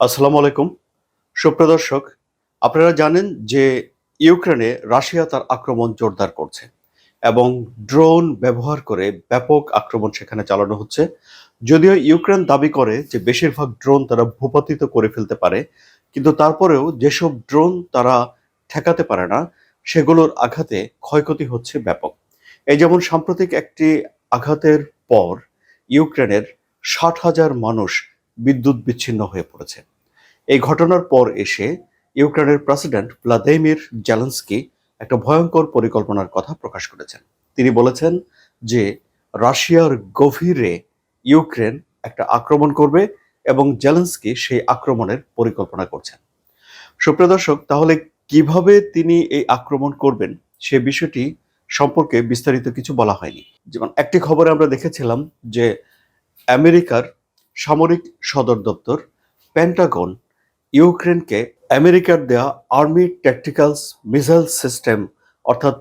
আসসালামু আলাইকুম। সুপ্রদর্শক আপনারা জানেন যে ইউক্রেনে রাশিয়া তার আক্রমণ জোরদার করছে এবং ড্রোন ব্যবহার করে ব্যাপক আক্রমণ সেখানে চালানো হচ্ছে। যদিও ইউক্রেন দাবি করে যে বেশিরভাগ ড্রোন তারা ভূপাতিত করে ফেলতে পারে, কিন্তু তারপরেও যেসব ড্রোন তারা ঠেকাতে পারে না, সেগুলোর আঘাতে ক্ষয়ক্ষতি হচ্ছে ব্যাপক। এই যেমন সাম্প্রতিক একটি আঘাতের পর ইউক্রেনের ষাট হাজার মানুষ বিদ্যুৎ বিচ্ছিন্ন হয়ে পড়েছে। এই ঘটনার পর এসে ইউক্রেনের প্রেসিডেন্ট ভ্লাদিমির জেলেন্সকি একটা ভয়ঙ্কর পরিকল্পনার কথা প্রকাশ করেছেন। তিনি বলেছেন যে, রাশিয়ার গভীরে ইউক্রেন একটা আক্রমণ করবে এবং জেলেন্সকি সেই আক্রমণের পরিকল্পনা করছেন। সুপ্রিয় দর্শক, তাহলে কীভাবে তিনি এই আক্রমণ করবেন সে বিষয়টি সম্পর্কে বিস্তারিত কিছু বলা হয়নি। যেমন একটি খবরে আমরা দেখেছিলাম যে, আমেরিকার সামরিক সদর দপ্তর পেন্টাগন ইউক্রেনকে আমেরিকার দেয়া আর্মি ট্যাকটিক্যালস মিসাইল সিস্টেম অর্থাৎ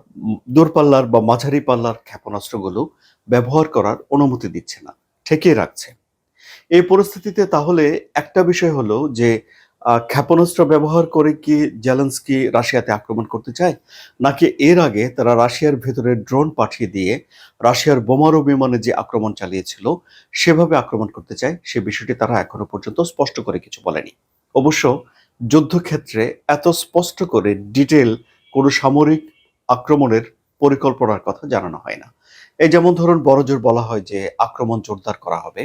দূরপাল্লার বা মাঝারি পাল্লার ক্ষেপণাস্ত্রগুলো ব্যবহার করার অনুমতি দিচ্ছে না, ঠেকিয়ে রাখছে। এই পরিস্থিতিতে তাহলে একটা বিষয় হলো যে ক্ষেপণাস্ত্র ব্যবহার করে কি জেলেন্সকি রাশিয়াতে আক্রমণ করতে চায়? নাকি এর আগে তারা রাশিয়ার ভেতরে ড্রোন পাঠিয়ে দিয়ে রাশিয়ার বোমারু বিমানে যে আক্রমণ চালিয়েছিল, সেভাবে আক্রমণ করতে চায়, সে বিষয়টি তারা এখনও পর্যন্ত স্পষ্ট করে কিছু বলেনি। অবশ্য যুদ্ধক্ষেত্রে এত স্পষ্ট করে ডিটেল কোনো সামরিক আক্রমণের পরিকল্পনার কথা জানানো হয় না। এই যেমন ধরুন বড়জোর বলা হয় যে আক্রমণ জোরদার করা হবে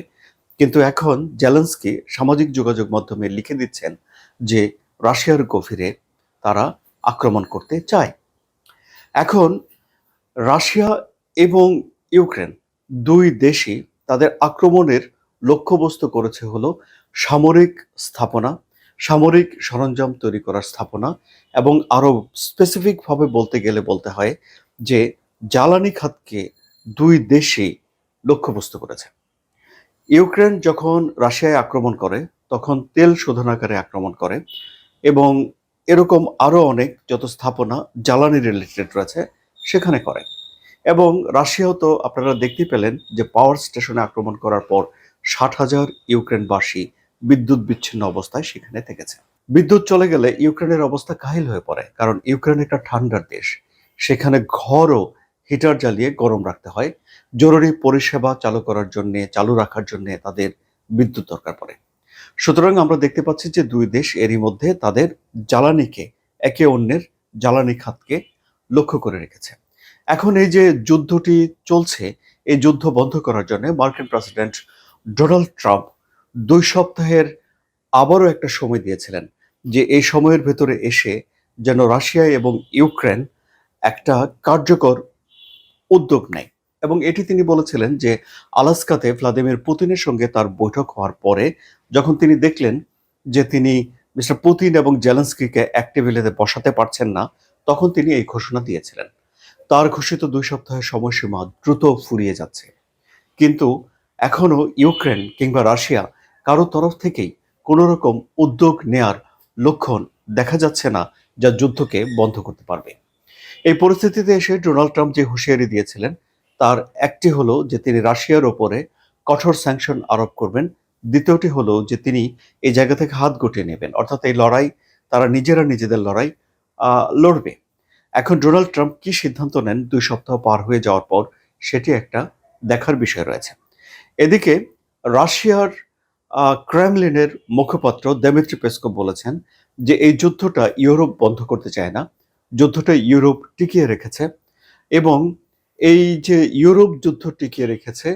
কিন্তু এখন জেলেন্সকি সামাজিক যোগাযোগ মাধ্যমে লিখে দিচ্ছেন যে রাশিয়ার গভীরে তারা আক্রমণ করতে চায়। এখন রাশিয়া এবং ইউক্রেন দুই দেশই তাদের আক্রমণের লক্ষ্যবস্তু করেছে হলো সামরিক স্থাপনা, সামরিক সরঞ্জাম তৈরি করার স্থাপনা এবং আরও স্পেসিফিকভাবে বলতে গেলে বলতে হয় যে জ্বালানি খাতকে দুই দেশই লক্ষ্যবস্তু করেছে। ইউক্রেন যখন রাশিয়ায় আক্রমণ করে, তখন তেল শোধনাগারে আক্রমণ করে এবং এরকম আরও অনেক যত স্থাপনা জ্বালানি রিলেটেড রয়েছে সেখানে করে। এবং রাশিয়াও তো আপনারা দেখতে পেলেন যে পাওয়ার স্টেশনে আক্রমণ করার পর ষাট হাজার ইউক্রেনবাসী বিদ্যুৎ বিচ্ছিন্ন অবস্থায় সেখানে থেকেছে। বিদ্যুৎ চলে গেলে ইউক্রেনের অবস্থা কাহিল হয়ে পড়ে, কারণ ইউক্রেন একটা ঠান্ডার দেশ। সেখানে ঘরও হিটার জ্বালিয়ে গরম রাখতে হয়। জরুরি পরিষেবা চালু করার জন্য, চালু রাখার জন্য তাদের বিদ্যুৎ দরকার পড়ে। সুতরাং আমরা দেখতে পাচ্ছি যে দুই দেশ এরই মধ্যে তাদের জ্বালানিকে একে অন্যের জ্বালানি খাতকে লক্ষ্য করে রেখেছে। এখন এই যে যুদ্ধটি চলছে, এই যুদ্ধ বন্ধ করার জন্য মার্কিন প্রেসিডেন্ট ডোনাল্ড ট্রাম্প দুই সপ্তাহের আবারও একটা সময় দিয়েছিলেন যে এই সময়ের ভেতরে এসে যেন রাশিয়া এবং ইউক্রেন একটা কার্যকর উদ্যোগ নেয়। এবং এটি তিনি বলেছিলেন যে, আলাস্কাতে ভ্লাদিমির পুতিনের সঙ্গে তার বৈঠক হওয়ার পরে যখন তিনি দেখলেন যে তিনি মিস্টার পুতিন এবং জেলেন্সকিকে এক টেবিলেতে বসাতে পারছেন না, তখন তিনি এই ঘোষণা দিয়েছিলেন। তার ঘোষিত দুই সপ্তাহের সময়সীমা দ্রুত ফুরিয়ে যাচ্ছে। কিন্তু এখনও ইউক্রেন কিংবা রাশিয়া কারও তরফ থেকেই কোনো রকম উদ্যোগ নেয়ার লক্ষণ দেখা যাচ্ছে না যা যুদ্ধকে বন্ধ করতে পারবে। এই পরিস্থিতিতে এসে ডোনাল্ড ট্রাম্প যে হুঁশিয়ারি দিয়েছিলেন, তার একটি হলো যে তিনি রাশিয়ার ওপরে কঠোর স্যাংশন আরোপ করবেন। দ্বিতীয়টি হলো যে তিনি এই জায়গা থেকে হাত গুটিয়ে নেবেন। অর্থাৎ এই লড়াই, তারা নিজেরা নিজেদের লড়াই লড়বে। এখন ডোনাল্ড ট্রাম্প কি সিদ্ধান্ত নেন দুই সপ্তাহ পার হয়ে যাওয়ার পর, সেটি একটা দেখার বিষয় রয়েছে। এদিকে রাশিয়ার ক্রেমলিনের মুখপাত্র দেমিত্রি পেসকভ বলেছেন যে এই যুদ্ধটা ইউরোপ বন্ধ করতে চায় না। যুদ্ধটা ইউরোপ টিকিয়ে রেখেছে এবং এই যে ইউরোপ যুদ্ধ টিকিয়ে রেখেছে,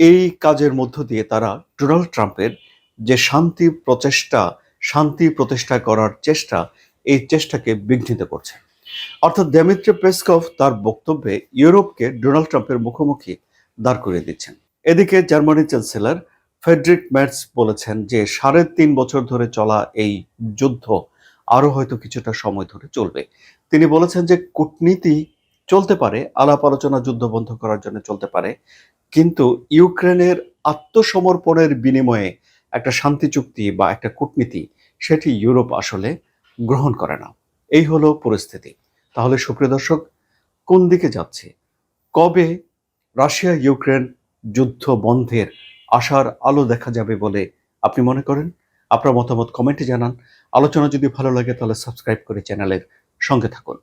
এই কাজের মধ্য দিয়ে তারা ডোনাল্ড ট্রাম্পের যে শান্তি প্রচেষ্টা, শান্তি প্রতিষ্ঠা করার চেষ্টা, এই চেষ্টাকে বিঘ্নিত করছে। অর্থাৎ দেমিত্রি পেসকভ তার বক্তব্যে ইউরোপকে ডোনাল্ড ট্রাম্পের মুখোমুখি দাঁড় করিয়ে দিচ্ছেন। এদিকে জার্মানি চ্যান্সেলর ফেডরিক ম্যাটস বলেছেন যে সাড়ে তিন বছর ধরে চলা এই যুদ্ধ আরও হয়তো কিছুটা সময় ধরে চলবে। তিনি বলেছেন যে কূটনীতি চলতে পারে, আলাপ আলোচনা যুদ্ধ বন্ধ করার জন্য চলতে পারে, কিন্তু ইউক্রেনের আত্মসমর্পণের বিনিময়ে একটা শান্তি চুক্তি বা একটা কূটনীতি সেটি ইউরোপ আসলে গ্রহণ করে না। এই হলো পরিস্থিতি। তাহলে সুপ্রিয় দর্শক, কোন দিকে যাচ্ছে? কবে রাশিয়া ইউক্রেন যুদ্ধ বন্ধের আশার আলো দেখা যাবে বলে আপনি মনে করেন? আপনার মতামত কমেন্টে জানান। আলোচনা যদি ভালো লাগে তাহলে সাবস্ক্রাইব করে চ্যানেলের সঙ্গে থাকুন।